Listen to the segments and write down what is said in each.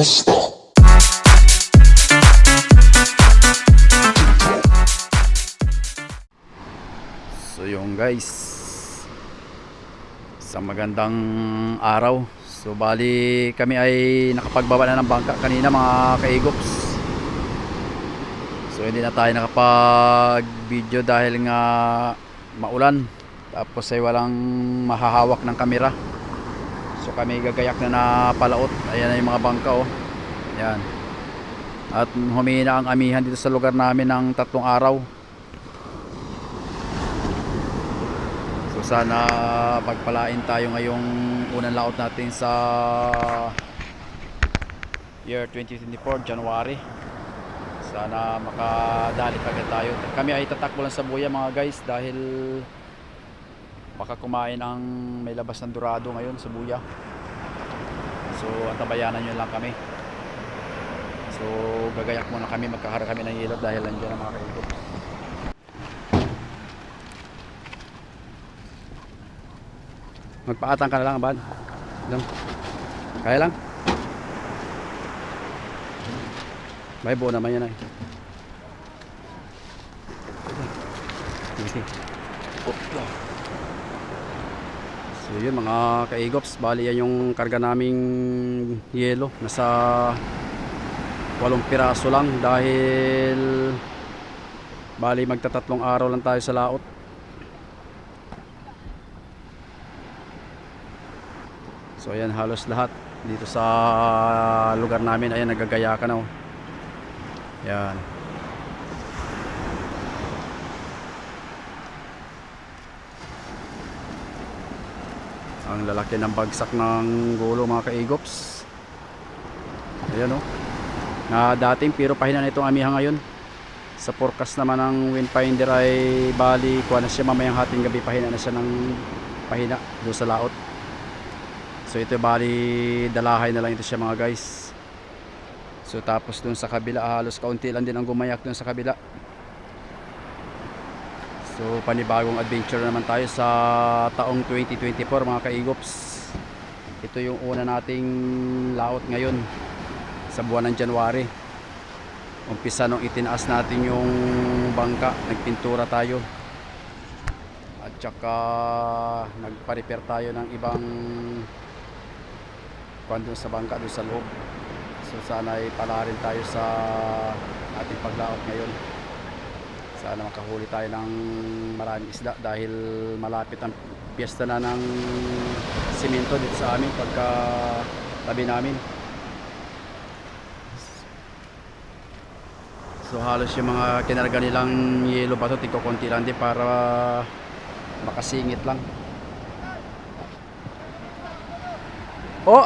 Basta. So yung guys. Sa magandang araw. So bali kami ay nakapagbaba na ng bangka kanina mga kaigops So hindi na tayo nakapag video dahil nga maulan. Tapos ay walang mahahawak ng kamera So kami gagayak na na palaot Ayan na yung mga bangka oh Ayan At humina ang amihan dito sa lugar namin ng tatlong araw So sana pagpalain tayo ngayong unang laot natin sa year 2024 January. Sana makadali agad tayo. Kami ay tatakbo lang sa buya mga guys dahil baka kumain ang may labas ng dorado ngayon sa buya. So antabayanan nyo lang kami. So gagayak muna kami magkahara kami ng ilog dahil nandiyan ang mga kaigop. Magpaatang ka na lang, Abad. Lang. Kaya lang. May buo naman yan ay. Sige. So yun mga kaigops, bali yan yung karga naming yelo. Nasa walong piraso lang dahil bali magtatatlong araw lang tayo sa laot. So ayan halos lahat dito sa lugar namin ayan nagagaya ka na oh. Yan. Ang lalaki ng bagsak ng gulo mga kaigops. Ayan oh. Na dating pero pahina na itong amiha ngayon. Sa forecast naman ng windfinder ay bali kuha na siya mamayang hating gabi pahina na siya ng pahina doon sa laot. So ito bali dalahay na lang ito siya mga guys. So tapos dun sa kabila halos kaunti lang din ang gumayak dun sa kabila. So panibagong adventure naman tayo sa taong 2024 mga kaigops. Ito yung una nating laot ngayon sa buwan ng January. Umpisa nung itinaas natin yung bangka, nagpintura tayo. At saka nagpa-repair tayo ng ibang doon sa bangka doon sa loob. So sana ay pala rin tayo sa ating paglaot ngayon. Sana makahuli tayo ng maraming isda dahil malapit ang piyesta na ng simento dito sa amin pagka tabi namin. So halos yung mga kinarga nilang yelo bato tigko konti lang din para makasingit lang. Oh,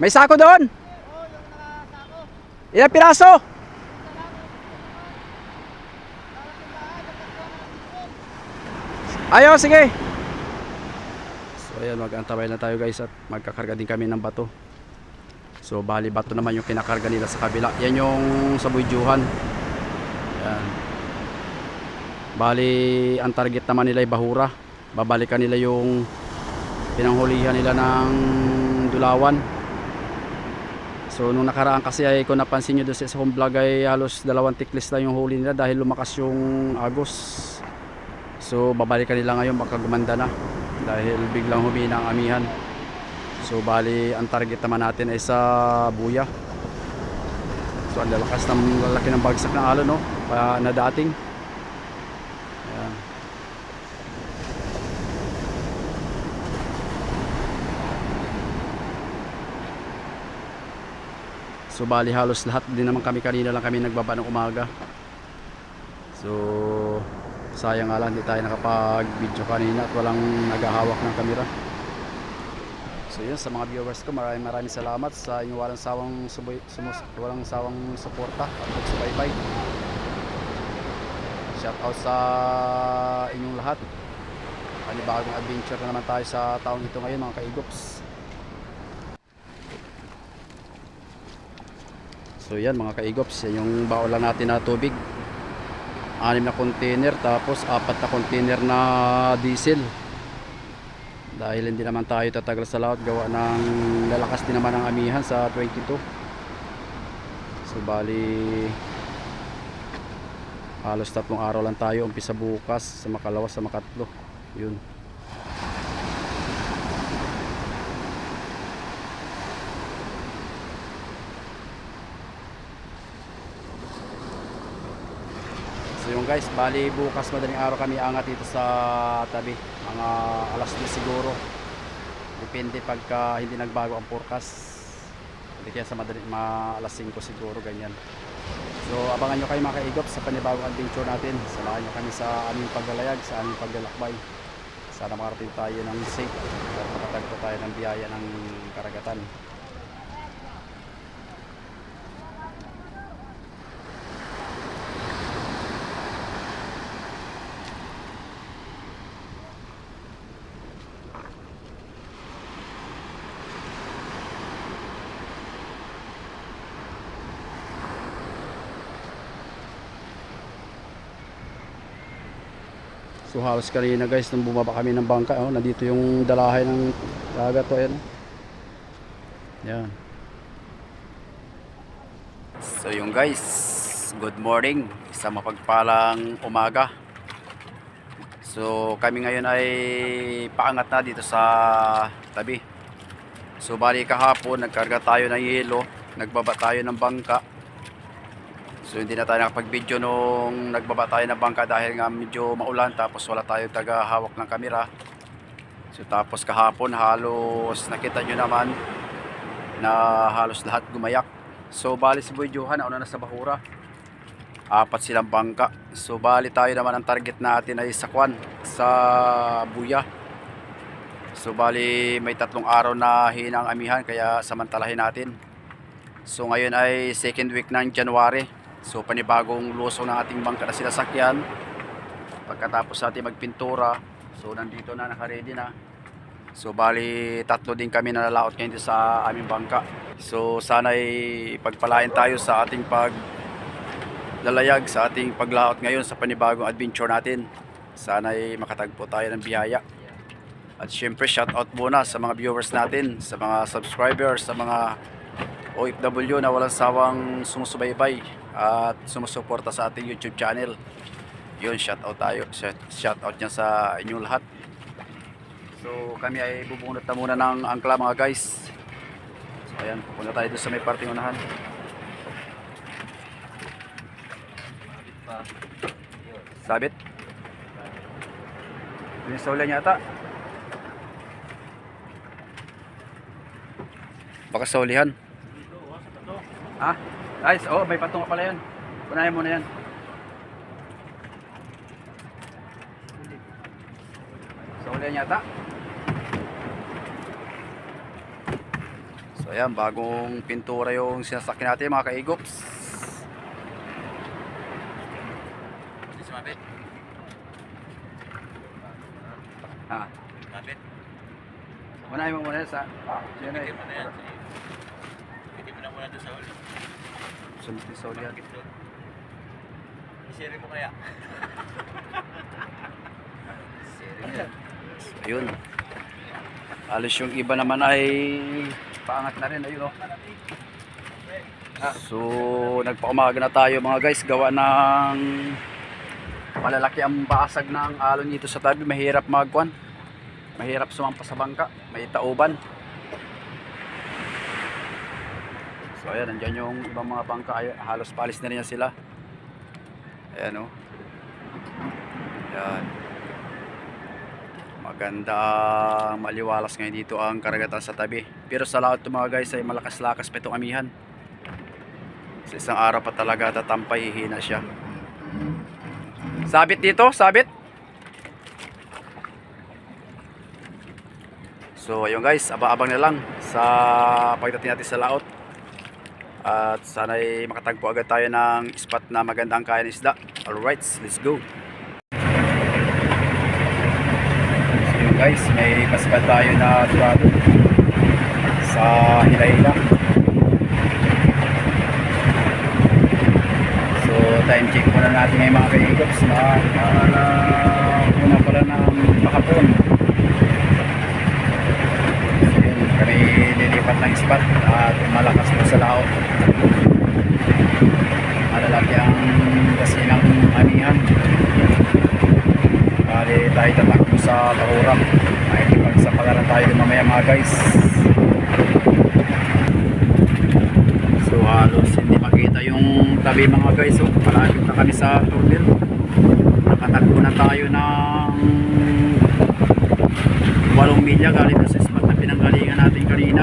may sako doon. Ilang piraso? Ayo, sige. So ayan, mag-antabay na tayo guys at magkakarga din kami ng bato. So bali bato naman yung kinakarga nila sa kabila. Yan yung sa Buyjuhan. Yan. Bali ang target naman nila ay Bahura. Babalikan nila yung pinanghulihan nila ng Dulawan. So nung nakaraan kasi ay kung napansin nyo doon sa home vlog ay halos dalawang tiklis lang yung huli nila dahil lumakas yung agos. So babalikan nila ngayon baka gumanda na dahil biglang humina ang amihan. So bali ang target naman natin ay sa buya. So ang lalakas ng lalaki ng bagsak ng alon no pa na dating. Ayan. So bali halos lahat din naman kami kanina lang kami nagbaba ng umaga. So sayang nga lang hindi tayo nakapag video kanina at walang naghahawak ng kamera. So yun sa mga viewers ko maraming maraming salamat sa inyong walang sawang suboy, sumus, walang sawang suporta at pagsubaybay. Shout out sa inyong lahat. Panibagong adventure na naman tayo sa taong ito ngayon mga kaigops. So yan mga kaigops, yan yung baon lang natin na tubig. Anim na container tapos apat na container na diesel. dahil hindi naman tayo tatagal sa laot gawa ng lalakas din naman ang amihan sa 22 so bali halos tatlong araw lang tayo umpisa bukas sa makalawa sa makatlo. Yun So yung guys, bali bukas madaling araw kami angat dito sa tabi. Mga alas 10 siguro. Depende pagka hindi nagbago ang forecast. Hindi kaya sa madaling mga alas 5 siguro ganyan. So abangan nyo kayo mga kaigop sa panibagong adventure natin. Samahan nyo kami sa aming paglalayag, sa aming paglalakbay. Sana makarating tayo ng safe at makatagpo tayo ng biyaya ng karagatan. So halos kanina guys nung bumaba kami ng bangka oh, nandito yung dalahay ng dagat to ayan. Yan. So yung guys, good morning. Isang mapagpalang umaga. So kami ngayon ay paangat na dito sa tabi. So bali kahapon nagkarga tayo ng yelo, nagbaba tayo ng bangka. So hindi na tayo nakapag-video nung nagbaba tayo ng bangka dahil nga medyo maulan tapos wala tayong taga hawak ng kamera. So tapos kahapon halos nakita nyo naman na halos lahat gumayak. So bali si Boy Johan nauna na sa Bahura. Apat silang bangka. So bali tayo naman ang target natin ay sa Kwan, sa Buya. So bali may tatlong araw na hinang amihan kaya samantalahin natin. So ngayon ay second week ng January. So panibagong lusong ng ating bangka na sinasakyan. Pagkatapos natin magpintura, so nandito na naka-ready na. So bali tatlo din kami na nalaot ngayon sa aming bangka. So sana ay pagpalain tayo sa ating pag lalayag sa ating paglaot ngayon sa panibagong adventure natin. Sana ay makatagpo tayo ng biyaya. At syempre shoutout muna sa mga viewers natin, sa mga subscribers, sa mga OFW na walang sawang sumusubaybay at sumusuporta sa ating YouTube channel. Yun, shoutout tayo. Shout- Shoutout niya sa inyo lahat. So kami ay bubunot na muna ng angkla mga guys. So ayan, pupunta tayo doon sa may parting unahan. Sabit. Yung sa ulan yata. Baka sa ulihan. Ha? Guys, oh, may patunga pala yan. Punayan mo na yan. Sa ulihan yata. So ayan, bagong pintura yung sinasakyan natin mga kaigops. Sumabit. Ha? Sumabit. Unahin mo muna sa... Mo na. Pwede mo na muna doon sa uli. Sunod sa doon? I-share mo kaya? Ayun. Alos yung iba naman ay paangat na rin. Ayun oh. So, nagpaumaga na tayo mga guys. Gawa ng malalaki ang basag ng alon dito sa tabi. Mahirap magkwan. Mahirap sumampa sa bangka. May tauban. So, ayan. Nandyan yung ibang mga bangka. Halos palis na rin sila. Ayan oh. Ayan. Maganda maliwalas ngayon dito ang karagatan sa tabi. Pero sa lahat mga guys ay malakas-lakas pa itong amihan. Sa isang araw pa talaga tatampay hihina siya. Sabit dito, sabit. So ayun guys, aba-abang na lang sa pagdating natin sa laot. At sana'y makatagpo agad tayo ng spot na magandang kaya ng isda. Alright, let's go. So guys, may pasipad tayo na turado sa Hilaila. So time check muna natin ngayon mga kaigops na uh, una pala ng pakapon. kani lilipat ng spot at malakas po sa laot. Malalaki ang kasi ng anihan bali tayo tatakbo sa bahurap ay ipag sa palaran tayo mamaya mga guys. So halos hindi makita yung tabi mga guys. So malapit na kami sa tunnel. Nakatakbo na tayo ng 8 milya galing na sa pinanggalingan natin kanina.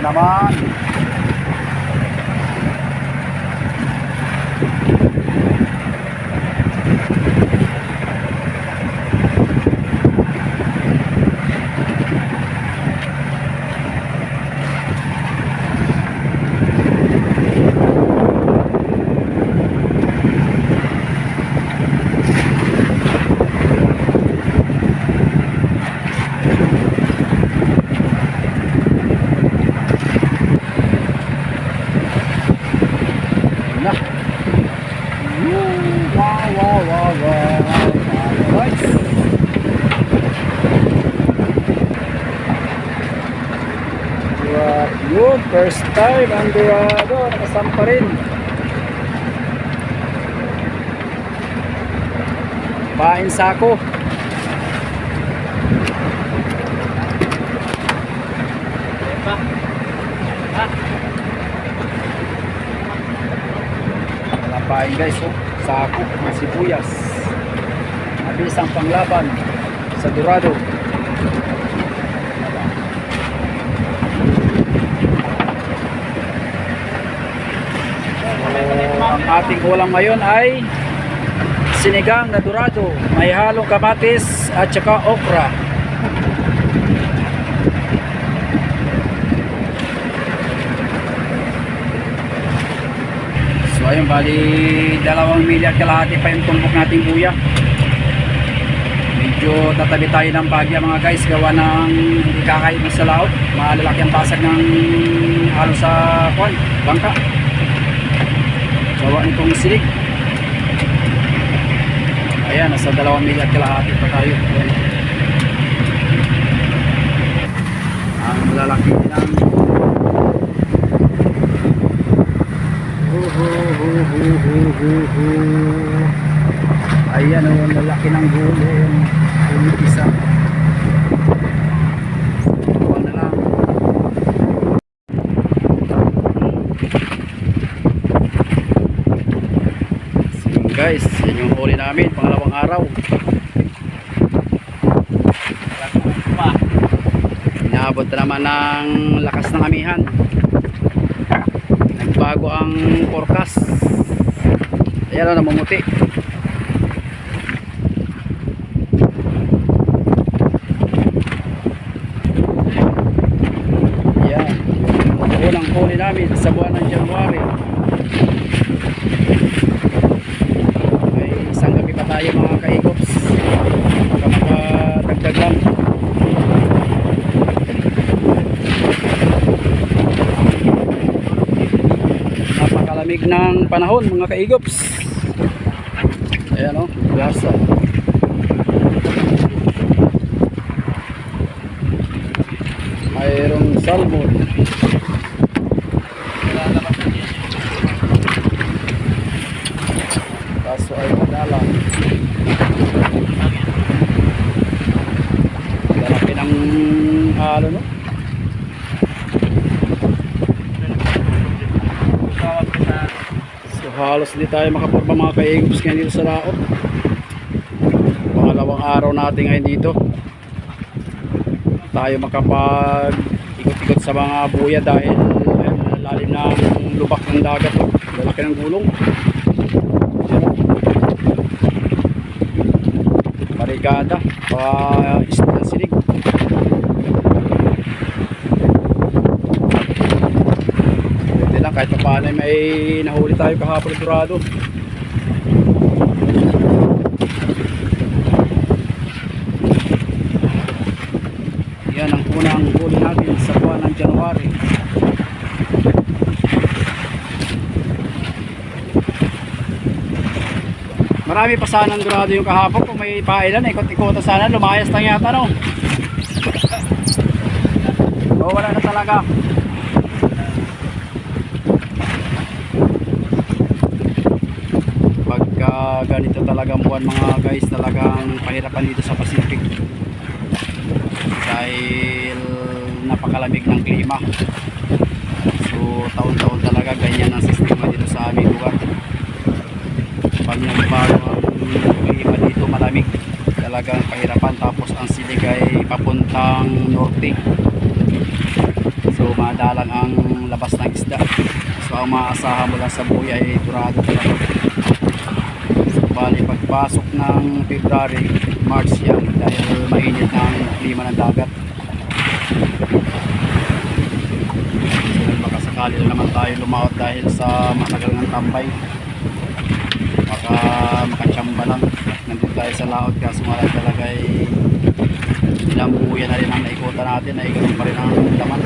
了吗？Time ang Dorado. Nakasampa rin. Pain sako. Lapain guys, oh. Sako, mga sibuyas. Mabilis ang panglaban sa Dorado. So, ang ating ulam ngayon ay sinigang na Dorado. May halong kamatis at saka okra. So ayun, bali dalawang milya kalahati pa yung tumbok nating buya. Medyo tatabi tayo ng bagya mga guys, gawa ng kakain sa laot. Malalaki ang basag ng halo sa kwan, bangka. Gawa nitong silig. Ayan, nasa dalawang milya kalahati pa tayo. Ang lalaki ng Ayan o, ang lalaki ng gulo. Yung isa. Kuha na lang. So, guys, yan yung huli namin. Pangalawang araw. Inaabot na naman ng lakas ng amihan. Nagbago ang forecast. Ayan o, namumuti. Yan. Unang huli namin sa buwan ng January. May isang gabi pa tayo mga kaikops. Baka makadagdag lang. Napakalamig ng panahon mga kaigops. Ayan o, gasa. Mayroong salmon. Kaso ay madalang. Lalaki ng halo no? Halos hindi tayo makaporma mga kaigups ngayon dito sa laot. Pangalawang araw natin ngayon dito. Tayo makapag ikot-ikot sa mga buya dahil lalim ng lubak ng dagat. Lalaki ng gulong. Barikada. Pa isda ng sinig. Pwede lang kahit pa paano ay may nahuli tayo kahapon ng Dorado. Yan ang unang huli natin sa buwan ng January. Marami pa sana ang Dorado yung kahapon kung may pailan, ikot-ikota sana, lumayas lang yata no. Oo, wala na talaga. Pagka ganito talagang buwan mga guys, talagang pahirapan dito sa Pacific. Dahil napakalamig ng klima. So, taon-taon talaga ganyan ang sistema dito sa aming lugar. Pag nagbago ang klima dito malamig, talagang pahirapan. Tapos ang silig ay papuntang norte. So madalang ang labas ng isda. So ang maasahan mula sa buhay ay durado talaga. Bali pagpasok ng February, March yan dahil mainit na ang klima ng dagat. Baka sakali na naman tayo lumaot dahil sa matagal ng tambay. Baka makachamba lang. Nandito tayo sa laot kasi marami talaga ay ilang buya na rin ang naikutan natin ay ganun pa rin ang laman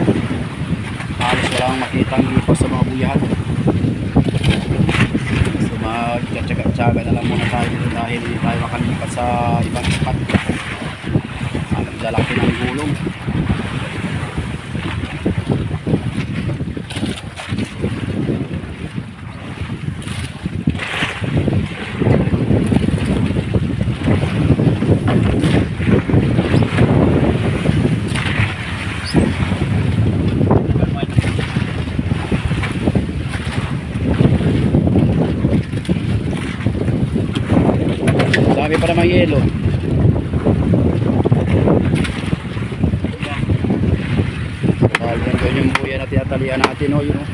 halos walang makitang lipas sa mga buyahan magtsatsaga-tsaga na lang muna tayo dahil hindi tayo makalipat sa ibang spot. Ang lalaki ng gulong dami pa namang yelo Dahil yan doon yung buya na tinatalian natin o yun o.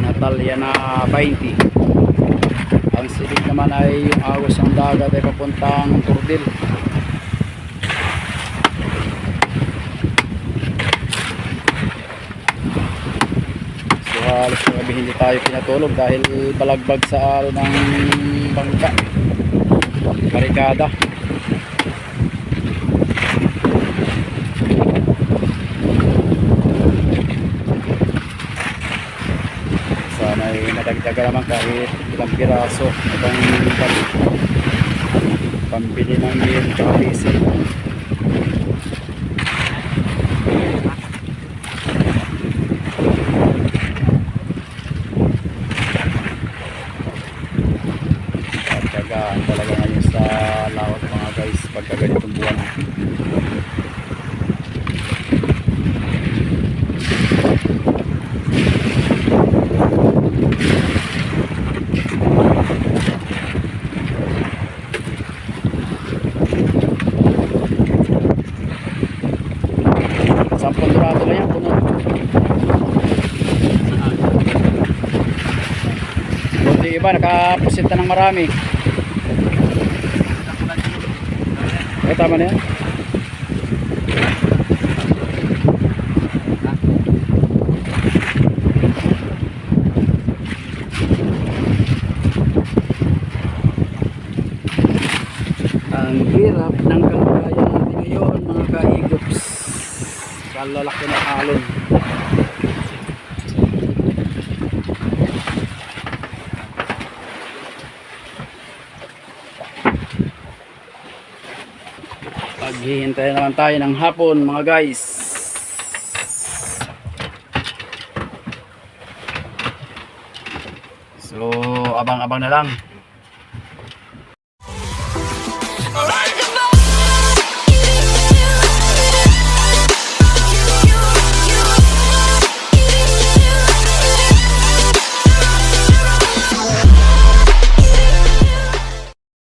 Natalya na 20. Ang silig naman ay yung agos ng dagat ay papuntang Turdil. So halos na gabi hindi tayo pinatulog dahil balagbag sa alo ng bangka. Barikada. Sana ay nadagdagan naman kahit ilang piraso itong pam- pambili ng diesel. At tagaan talaga ngayon sa lawat mga guys pagka ganitong buwan. Sampung dorado na yan, puno. Buti iba, nakaposita ng marami. Eh, tama na yan. Ang hirap ng kalagayan natin ngayon mga kaigops. Kalalaki ng alon. Paghihintay naman tayo ng hapon mga guys. So, abang-abang na lang.